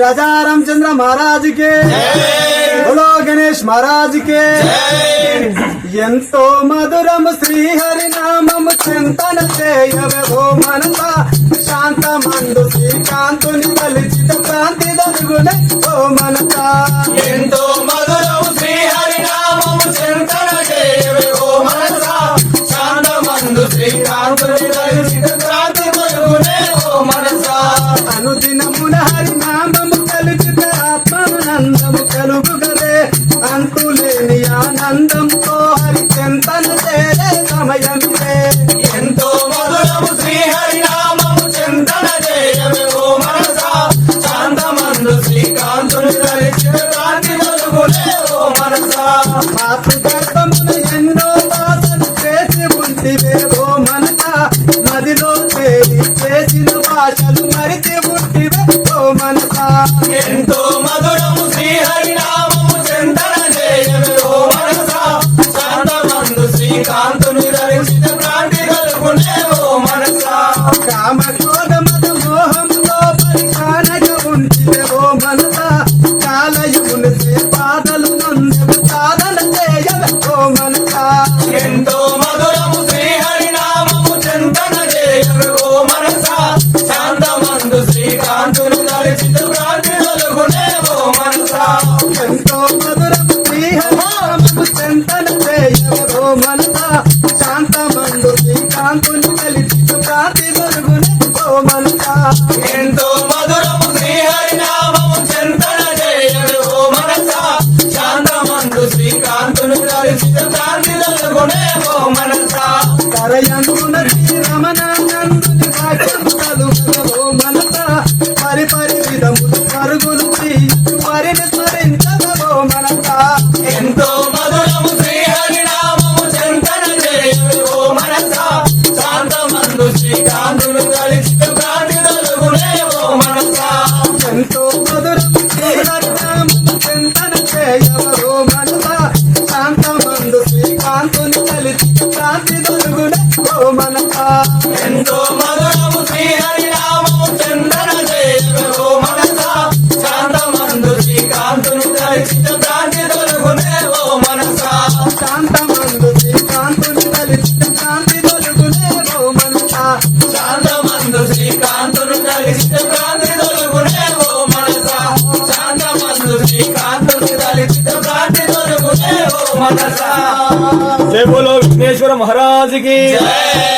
राजा रामचंद्र महाराज के बोलो గణేష్ మహారాజ్ కే ఎంతో మధురం శ్రీహరి నామము చింతన చేయవే ఓ మనస శాంత మందు శ్రీకాంతుని కలిచిత క్రాంతి దరుగునే ఓ మనస ఎంతో మధురం శ్రీహరి నామము చింతన చేయవే ఓ మనసా శాంతమందు శ్రీకాంతుని దర్శిత క్రాంతి ఓ మనసా అనుదినమున హరి నామము కలిచిత ఆత్మానందము కలుగుగలే. అంతులేని ఆనందంతో హరి చింతన చేరే సమయమిదే. ఎంతో మధురం శ్రీహరి నామము చింతన చేయవే ఓ మనసా. శాంతమందు శ్రీకాంతుని దర్శిత క్రాంతి మరుగునే ఓ మనసా. మాతృ గర్భమున చేసిన భాషలు మరిచి ఉంటివే ఓ మనసా. ఎంతో మధురము శ్రీహరినామము నామము చింతన ఓ మనసా శాంతమందు శ్రీకాంత చేయవో మనస శాంతమందు శ్రీకాంతుని కలిసి కాంతి దొరుగునే ఓ మనస ఎంతో మధురము శ్రీహరి నామము చింతన చేయవే ఓ మనసా శాంతమందు శ్రీకాంతుని దర్శిత క్రాంతి కలుగునే ఓ మనసా కరయందున శ్రీరమణానందుని వాక్యం కలుగునవో మనస పరి పరి విధములు పరుగులు తీయు ఎంతో చింతన చేయవో మనస శాంతమందు శ్రీకాంతుని కలిసి కాంతి దొరుగునే ఓ మనస ఎంతో మధురము శ్రీహరి నామము మనసా శాంతమందు శ్రీకాంతుని కలిసి క్రాంతి కలుగునే ఓ మనసా శాంతమందు శ్రీకాంతుని కలిసి కాంతి దొరుగునే ఓ మనస. శాంతమందు శ్రీకాంతుని దర్శిత క్రాంతి కలుగునే ఓ మనసా. శాంతమందు ఓ మనసా. జై బోలో విఘ్నేశ్వర మహారాజ్కి జై